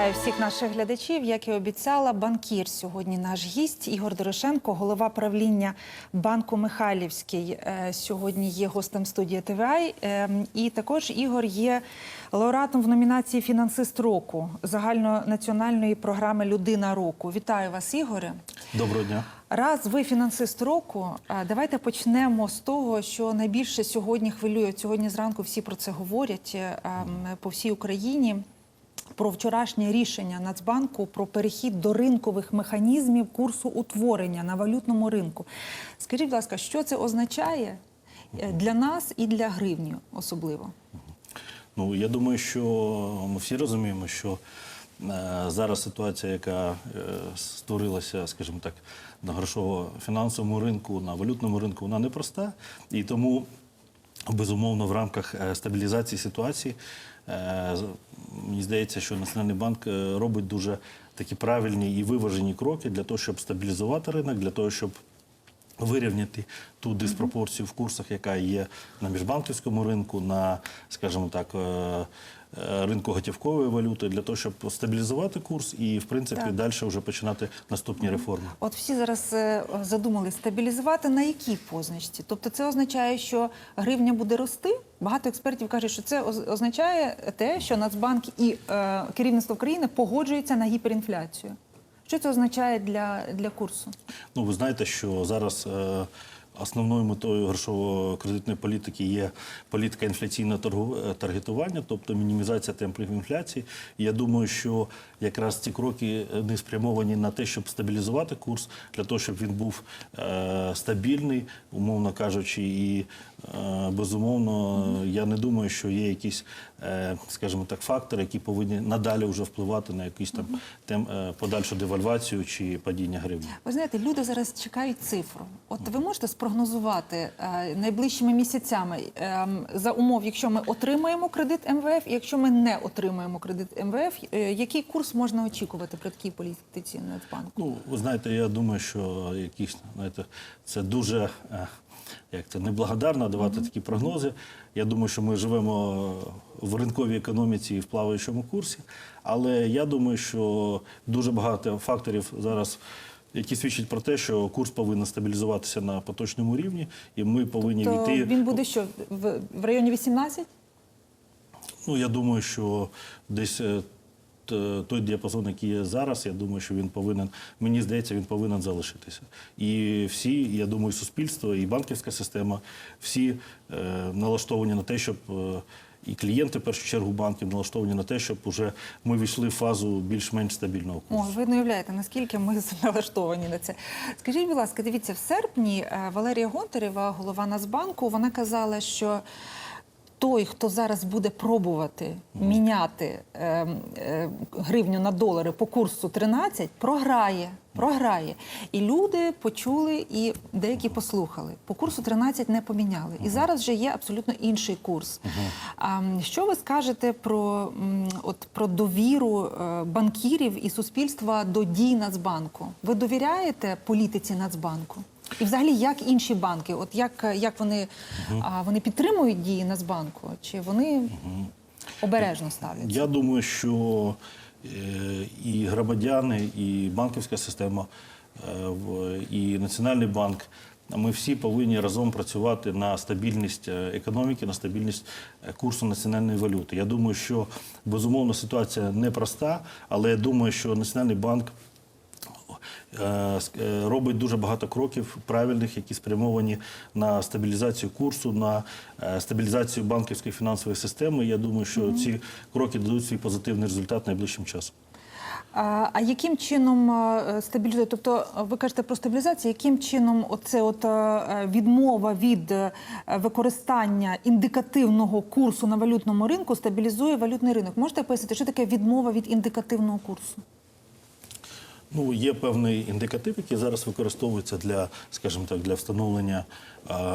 Вітаю всіх наших глядачів. Як і обіцяла, банкір сьогодні наш гість Ігор Дорошенко, голова правління банку Михайлівський. е, Сьогодні є гостем студії ТВА. Е, І також Ігор є лауреатом в номінації Фінансист року загальнонаціональної програми Людина року. Вітаю вас, Ігоре. Доброго дня. Раз ви фінансист року, е, давайте почнемо з того, що найбільше сьогодні хвилює. Сьогодні зранку всі про це говорять ем, по всій Україні. Про вчорашнє рішення Нацбанку про перехід до ринкових механізмів курсу утворення на валютному ринку. Скажіть, будь ласка, що це означає е, для нас і для гривні особливо? Ну я думаю, що ми всі розуміємо, що е, зараз ситуація, яка е, створилася, скажімо так, на грошово-фінансовому ринку, на валютному ринку, вона непроста. І тому, безумовно, в рамках е, стабілізації ситуації, е, мені здається, що Національний банк е, робить дуже такі правильні і виважені кроки для того, щоб стабілізувати ринок, для того, щоб вирівняти ту диспропорцію в курсах, яка є на міжбанківському ринку, на, скажімо так, ринку готівкової валюти, для того, щоб стабілізувати курс і, в принципі, Так. далі вже починати наступні реформи. От всі зараз е, задумали стабілізувати на якій позначці? Тобто це означає, що гривня буде рости? Багато експертів кажуть, що це означає те, що Нацбанк і е, керівництво країни погоджується на гіперінфляцію. Що це означає для, для курсу? Ну, ви знаєте, що зараз е, основною метою грошово-кредитної політики є політика інфляційного е, таргетування, тобто мінімізація темпів інфляції. Я думаю, що якраз ці кроки е, не спрямовані на те, щоб стабілізувати курс, для того, щоб він був е, стабільний, умовно кажучи, і безумовно, я не думаю, що є якісь, скажімо так, фактори, які повинні надалі вже впливати на якусь там тем, подальшу девальвацію чи падіння гривні. Ви знаєте, люди зараз чекають цифру. От ви можете спрогнозувати е, найближчими місяцями е, за умов, якщо ми отримаємо кредит МВФ, і якщо ми не отримаємо кредит МВФ, е, який курс можна очікувати при такій політиці Нацбанку? Ну, ви знаєте, я думаю, що якісь, знаєте, це дуже е, як це неблагодарно давати такі прогнози. Я думаю, що ми живемо в ринковій економіці і в плаваючому курсі. Але я думаю, що дуже багато факторів зараз. Які свідчать про те, що курс повинен стабілізуватися на поточному рівні, і ми повинні То війти. він буде що в, в районі 18? Ну, я думаю, що десь е, той діапазон, який є зараз, я думаю, що він повинен, мені здається, він повинен залишитися. І всі, я думаю, суспільство, і банківська система, всі е, налаштовані на те, щоб. е, і клієнти, в першу чергу, банків налаштовані на те, щоб уже ми війшли в фазу більш-менш стабільного О, ви не уявляєте, наскільки ми налаштовані на це. Скажіть, будь ласка, дивіться, в серпні е, Валерія Гонтарєва, голова Нацбанку, вона казала, що той, хто зараз буде пробувати міняти е, е, гривню на долари по курсу 13, програє. Програє. І люди почули, і деякі послухали. По курсу 13 не поміняли. І зараз вже є абсолютно інший курс. А, що ви скажете про, от, про довіру е, банкірів і суспільства до дій Нацбанку? Ви довіряєте політиці Нацбанку? І взагалі, як інші банки? От як, як вони, а, вони підтримують дії Нацбанку? Чи вони обережно ставляться? Я думаю, що е, і громадяни, і банківська система, е, і Національний банк. Ми всі повинні разом працювати на стабільність е, економіки, на стабільність курсу національної валюти. Я думаю, що безумовно ситуація непроста, але я думаю, що Національний банк робить дуже багато кроків правильних, які спрямовані на стабілізацію курсу, на е, стабілізацію банківської фінансової системи. Я думаю, що ці кроки дадуть свій позитивний результат найближчим часом. А, яким чином е, стабілізує? Тобто, е, ви кажете про стабілізацію, яким чином оце от е, відмова від е, використання індикативного курсу на валютному ринку стабілізує валютний ринок? Можете пояснити, що таке відмова від індикативного курсу? Ну, є певний індикатив, який зараз використовується для, скажімо так, для встановлення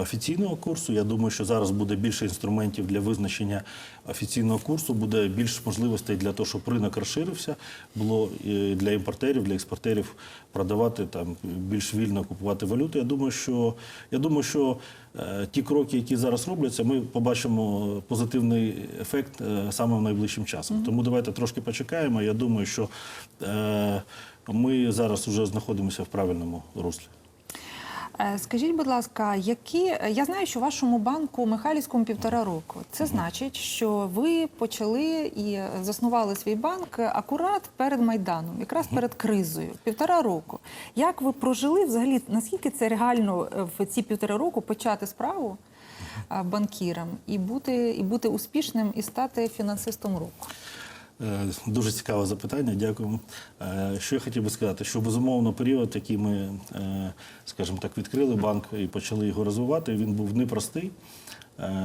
офіційного курсу. Я думаю, що зараз буде більше інструментів для визначення офіційного курсу, буде більше можливостей для того, щоб ринок розширився, було е, для імпортерів, для експортерів продавати там більш вільно купувати валюту. Я думаю, що я думаю, що е, ті кроки, які зараз робляться, ми побачимо позитивний ефект е, саме в найближчим часом. Тому давайте трошки почекаємо. Я думаю, що е, ми зараз вже знаходимося в правильному руслі. Е, Скажіть, будь ласка, які я знаю, що вашому банку Михайлівському півтора року. Це значить, що ви почали і заснували свій банк акурат перед майданом, якраз перед кризою, півтора року. Як ви прожили взагалі? Наскільки це реально е, в ці півтора року почати справу е, банкіром і бути і бути успішним і стати фінансистом року? Е, Дуже цікаве запитання, дякую. Е, Що я хотів би сказати, що безумовно період, який ми, е, скажімо так, відкрили банк і почали його розвивати, він був непростий,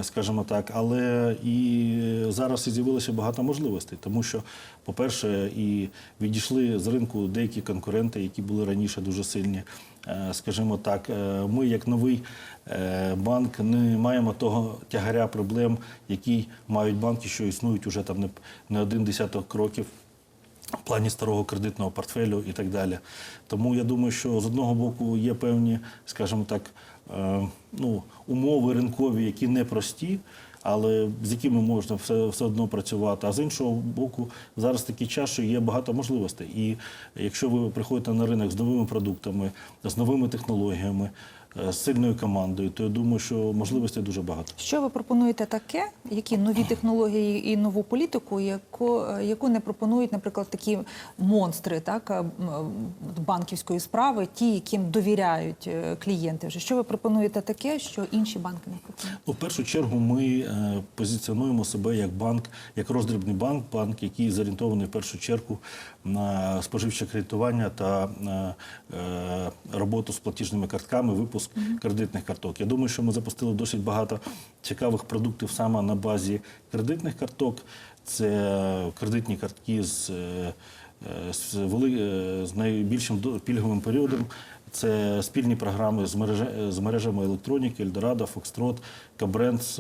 скажімо так, але і зараз і з'явилося багато можливостей, тому що, по-перше, і відійшли з ринку деякі конкуренти, які були раніше дуже сильні. Е, Скажімо так, е, ми як новий е, банк не маємо того тягаря проблем, які мають банки, що існують уже там не, один десяток років в плані старого кредитного портфелю і так далі. Тому я думаю, що з одного боку є певні, скажімо так, е, ну, умови ринкові, які непрості, але з якими можна все, все одно працювати. А з іншого боку, зараз такий час, що є багато можливостей. І якщо ви приходите на ринок з новими продуктами, з новими технологіями, е, з сильною командою, то я думаю, що можливостей дуже багато. Що ви пропонуєте таке, які нові технології і нову політику, яку, е, яку не пропонують, наприклад, такі монстри так, е, е, банківської справи, ті, яким довіряють е, клієнти вже? Що ви пропонуєте таке, що інші банки не пропонують? Ну, в першу чергу ми е, позиціонуємо себе як банк, як роздрібний банк, банк, який зорієнтований в першу чергу на споживче кредитування та е, е, роботу з платіжними картками, випуск кредитних карток. Я думаю, що ми запустили досить багато цікавих продуктів саме на базі кредитних карток. Це кредитні картки з, е, е, з, вели- е, з найбільшим пільговим періодом. Це спільні програми з, мереже, з мережами електроніки, Ельдорадо, Фокстрот, Кабренд з,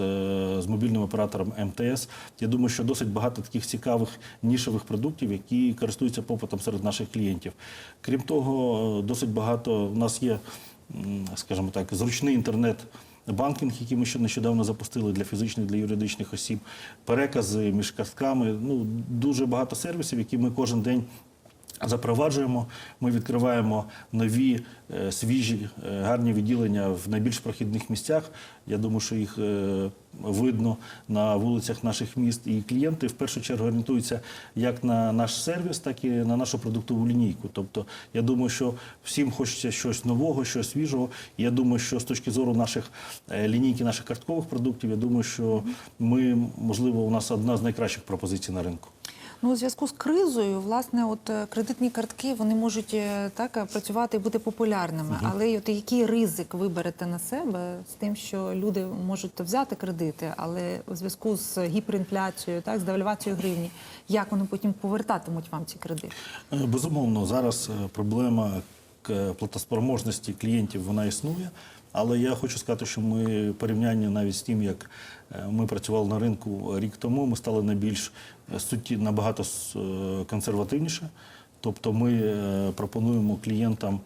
з мобільним оператором МТС. Я думаю, що досить багато таких цікавих нішевих продуктів, які користуються попитом серед наших клієнтів. Крім того, досить багато у нас є, скажімо так, зручний інтернет. Банкінг, який ми ще нещодавно запустили для фізичних, для юридичних осіб, перекази між картками. Ну дуже багато сервісів, які ми кожен день запроваджуємо. Ми відкриваємо нові е, свіжі е, гарні відділення в найбільш прохідних місцях. Я думаю, що їх е, видно на вулицях наших міст. І клієнти в першу чергу орієнтуються як на наш сервіс, так і на нашу продуктову лінійку. Тобто, я думаю, що всім хочеться щось нового, щось свіжого. Я думаю, що з точки зору наших лінійки, наших карткових продуктів, я думаю, що ми, можливо, у нас одна з найкращих пропозицій на ринку. Ну, у зв'язку з кризою, власне, от е, кредитні картки вони можуть е, так е, працювати і бути популярними. Але от який ризик ви берете на себе з тим, що люди можуть взяти кредити, але у зв'язку з гіперінфляцією, так з девальвацією гривні, як вони потім повертатимуть вам ці кредити? Безумовно, зараз проблема платоспроможності клієнтів вона існує. Але я хочу сказати, що ми в порівнянні навіть з тим, як ми працювали на ринку рік тому, ми стали найбільш е, суті набагато е, консервативніше. Тобто ми е, пропонуємо клієнтам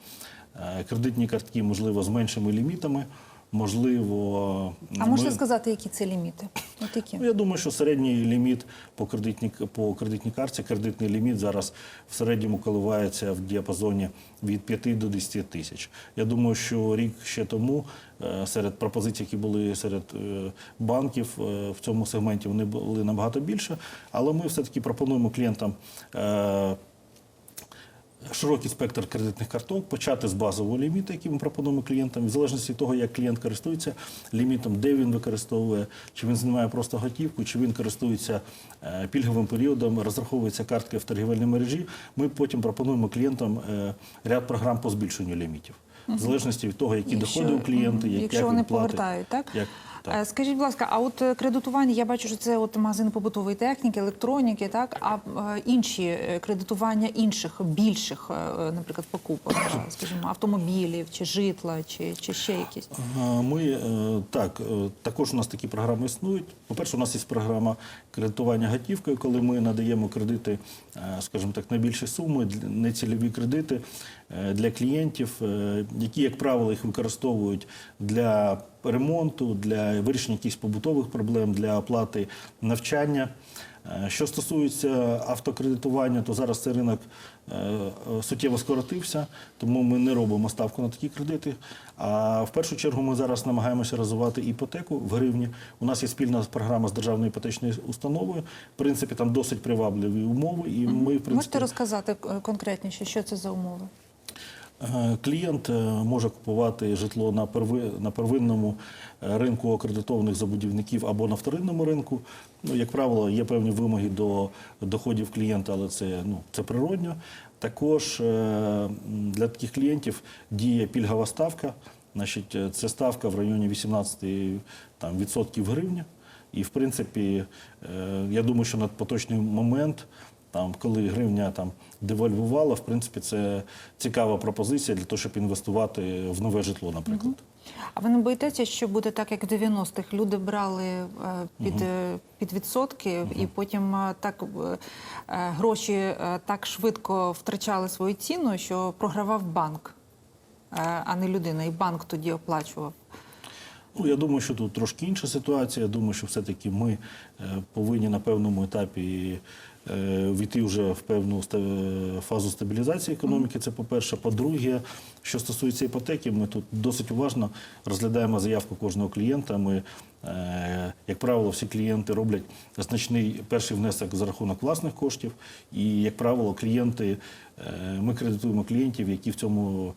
е, кредитні картки, можливо, з меншими лімітами, можливо, А ми- можете сказати, які це ліміти? От які? Ну, я думаю, що середній ліміт по кредитній, по кредитній карті, кредитний ліміт зараз в середньому коливається в діапазоні від 5 до 10 тисяч. Я думаю, що рік ще тому е, серед пропозицій, які були серед е, банків е, в цьому сегменті, вони були набагато більше. Але ми все-таки пропонуємо клієнтам. Широкий спектр кредитних карток, почати з базового ліміту, який ми пропонуємо клієнтам, в залежності від того, як клієнт користується лімітом, де він використовує, чи він знімає просто готівку, чи він користується е, пільговим періодом, розраховується картки в торгівельній мережі. Ми потім пропонуємо клієнтам е, ряд програм по збільшенню лімітів, в залежності від того, які доходи у клієнта, мгм, як, якщо як вони платить. повертають, так? Як, так. Е, Скажіть, будь ласка, а от е, кредитування, я бачу, що це от магазини побутової техніки, електроніки, так? А е, інші кредитування інших більших, наприклад, покупок, скажімо, автомобілів чи житла, чи, чи ще якісь. Ми так, також у нас такі програми існують. По-перше, у нас є програма кредитування готівкою, коли ми надаємо кредити, скажімо так, на більші суми, нецільові кредити для клієнтів, які, як правило, їх використовують для ремонту, для вирішення якихось побутових проблем, для оплати навчання. Е, Що стосується автокредитування, то зараз цей ринок е, суттєво скоротився, тому ми не робимо ставку на такі кредити. А в першу чергу ми зараз намагаємося розвивати іпотеку в гривні. У нас є спільна програма з державною іпотечною установою. В принципі, там досить привабливі умови, і ми в принципі Можете розказати е, конкретніше, що це за умови? Е, Клієнт е, може купувати житло на перви- на первинному е, ринку акредитованих забудівників або на вторинному ринку. Ну, як правило, є певні вимоги до доходів клієнта, але це, ну, це природньо. Також для таких клієнтів діє пільгова ставка. Значить, це ставка в районі 18 там, відсотків гривня. І, в принципі, я думаю, що на поточний момент там, коли гривня там девальвувала, в принципі, це цікава пропозиція для того, щоб інвестувати в нове житло, наприклад. А ви не боїтеся, що буде так, як в 90-х? Люди брали е, під, е, під відсотки, і потім е, так гроші так швидко втрачали свою ціну, що програвав банк, а не людина. І банк тоді оплачував. Ну, я думаю, що тут трошки інша ситуація. Я думаю, що все-таки ми повинні на певному етапі війти вже в певну фазу стабілізації економіки. Це по-перше. По-друге, що стосується іпотеки, ми тут досить уважно розглядаємо заявку кожного клієнта. Ми, е, як правило, всі клієнти роблять значний перший внесок за рахунок власних коштів. І, як правило, клієнти, е, ми кредитуємо клієнтів, які в цьому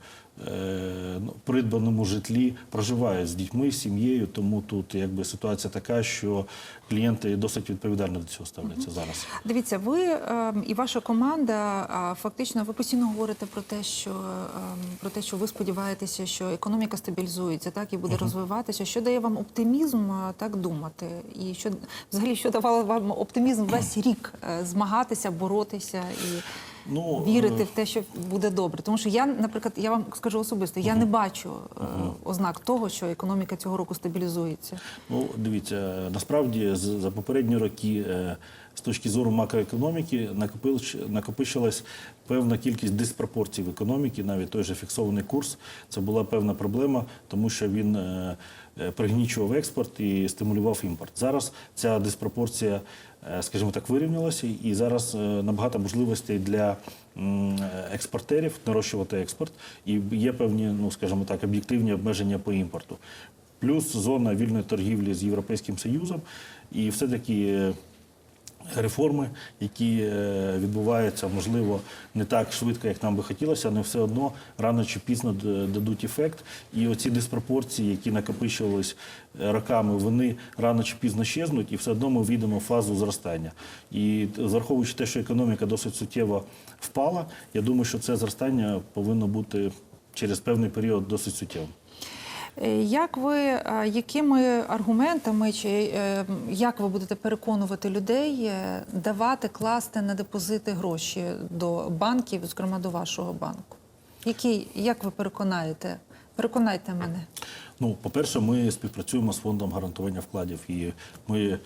е, ну, придбаному житлі проживають з дітьми, з сім'єю. Тому тут якби ситуація така, що клієнти досить відповідально до цього ставляться зараз. Дивіться, ви е, і ваша команда е, фактично ви постійно говорите про те, що е, про те, що ви сподіваєтеся, що економіка стабілізується, так і буде розвиватися. Що дає вам оптимізм так думати? І що взагалі що давало вам оптимізм весь рік е, змагатися, боротися і Ну, вірити е, в те, що буде добре? Тому що я, наприклад, я вам скажу особисто, я не бачу е, ознак того, що економіка цього року стабілізується. Ну, дивіться, насправді за попередні роки з точки зору макроекономіки накопич- накопичилась певна кількість диспропорцій в економіці, навіть той же фіксований курс. Це була певна проблема, тому що він е, е, пригнічував експорт і стимулював імпорт. Зараз ця диспропорція, е, скажімо так, вирівнялася, і зараз набагато можливостей для експортерів нарощувати експорт, і є певні, ну скажімо так, об'єктивні обмеження по імпорту. Плюс зона вільної торгівлі з Європейським Союзом, і все-таки реформи, які е, відбуваються, можливо, не так швидко, як нам би хотілося, але все одно рано чи пізно дадуть ефект. І оці диспропорції, які накопичувались е, роками, вони рано чи пізно щезнуть, і все одно ми війдемо в фазу зростання. І враховуючи те, що економіка досить суттєво впала, я думаю, що це зростання повинно бути через певний період досить суттєвим. Е, Як ви, е, якими аргументами чи е, як ви будете переконувати людей давати, класти на депозити гроші до банків, зокрема до вашого банку? Які, як ви переконаєте? Переконайте мене. Ну, по-перше, ми співпрацюємо з фондом гарантування вкладів, і ми,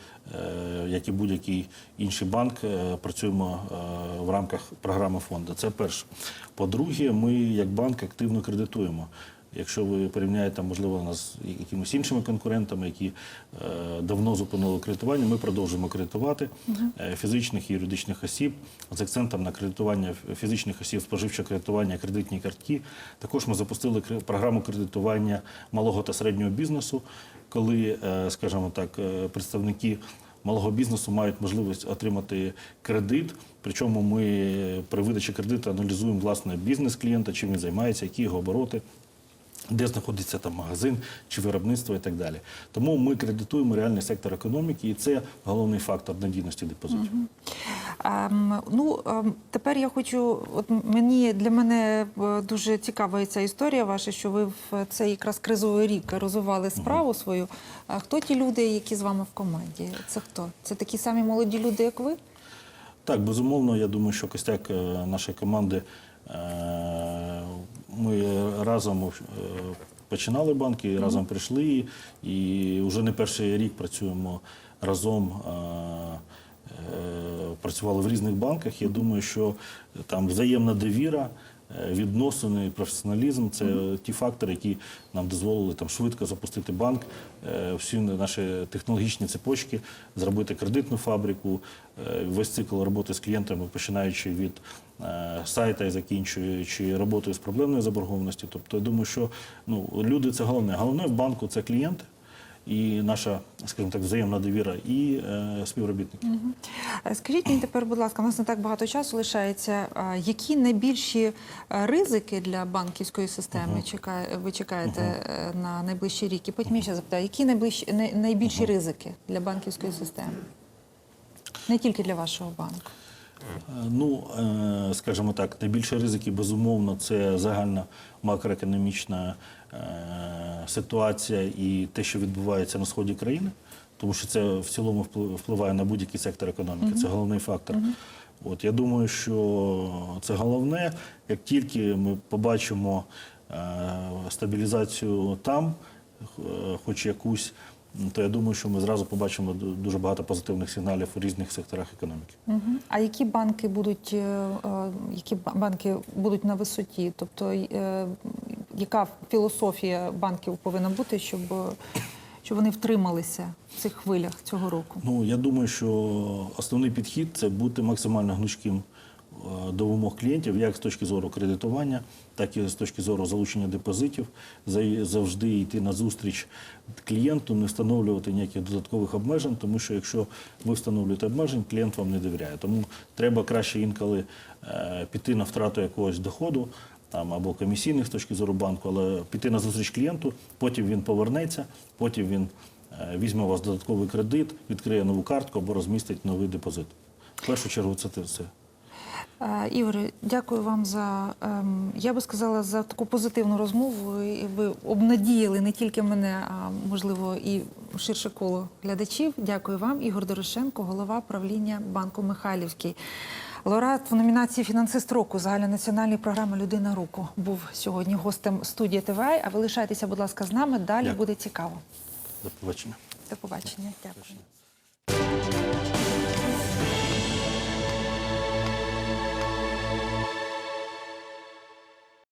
як і будь-який інший банк, працюємо в рамках програми фонду. Це перше. По-друге, ми як банк активно кредитуємо. Якщо ви порівняєте, можливо, нас з якимись іншими конкурентами, які е, давно зупинили кредитування, ми продовжуємо кредитувати е, фізичних і юридичних осіб з акцентом на кредитування фізичних осіб, споживче кредитування, кредитні картки. Також ми запустили програму кредитування малого та середнього бізнесу, коли, е, скажімо так, е, представники малого бізнесу мають можливість отримати кредит. Причому ми при видачі кредиту аналізуємо власне бізнес клієнта, чим він займається, які його обороти. Де знаходиться там магазин чи виробництво і так далі. Тому ми кредитуємо реальний сектор економіки, і це головний фактор надійності депозитів. Ем, ну ем, тепер я хочу. От мені для мене е, дуже цікава ця історія ваша, що ви в цей якраз кризовий рік розвивали справу свою. А хто ті люди, які з вами в команді? Це хто? Це такі самі молоді люди, як ви? Так, безумовно, я думаю, що костяк е, нашої команди е, ми разом е, починали банки, разом прийшли, і вже не перший рік працюємо разом. е, Працювали в різних банках. Я думаю, що там взаємна довіра, відносини, професіоналізм це ті фактори, які нам дозволили там швидко запустити банк, е, всі наші технологічні цепочки, зробити кредитну фабрику, е, весь цикл роботи з клієнтами, починаючи від е, сайта і закінчуючи роботою з проблемною заборгованістю. Тобто, я думаю, що ну, люди це головне. Головне в банку це клієнти. І наша, скажімо так, взаємна довіра і е, співробітники. Е, Скажіть мені тепер, будь ласка, у нас не так багато часу лишається. А Які найбільші е, ризики для банківської системи чекає, ви чекаєте е, на найближчі рік? І потім я ще запитаю, які найближчі, най- найбільші ризики для банківської системи? Не тільки для вашого банку. Е, Ну, е, скажімо так, найбільші ризики, безумовно, це загальна макроекономічна е, ситуація і те, що відбувається на сході країни, тому що це в цілому впливає на будь-який сектор економіки. Це головний фактор. От я думаю, що це головне. Як тільки ми побачимо е, стабілізацію там, е, хоч якусь, то я думаю, що ми зразу побачимо дуже багато позитивних сигналів у різних секторах економіки. Мгм. А які банки будуть, е, е, які банки будуть на висоті? Тобто, е, яка філософія банків повинна бути, щоб, щоб вони втрималися в цих хвилях цього року? Ну, я думаю, що основний підхід це бути максимально гнучким е, до вимог клієнтів, як з точки зору кредитування, так і з точки зору залучення депозитів, За- завжди йти на зустріч клієнту, не встановлювати ніяких додаткових обмежень, тому що якщо ви встановлюєте обмежень, клієнт вам не довіряє. Тому треба краще інколи е, піти на втрату якогось доходу. Там або комісійних з точки зору банку, але піти на зустріч клієнту, потім він повернеться, потім він е, візьме у вас додатковий кредит, відкриє нову картку або розмістить новий депозит. В першу чергу це все. Е, Ігоре, дякую вам за ем, я би сказала за таку позитивну розмову. Ви обнадіяли не тільки мене, а можливо і ширше коло глядачів. Дякую вам, Ігор Дорошенко, голова правління банку Михайлівський. Лауреат в номінації Фінансист року загальнонаціональної програми Людина руку був сьогодні гостем студії ТВ. А ви лишайтеся, будь ласка, з нами. Далі Дякую. буде цікаво. До побачення. До побачення. Дякую.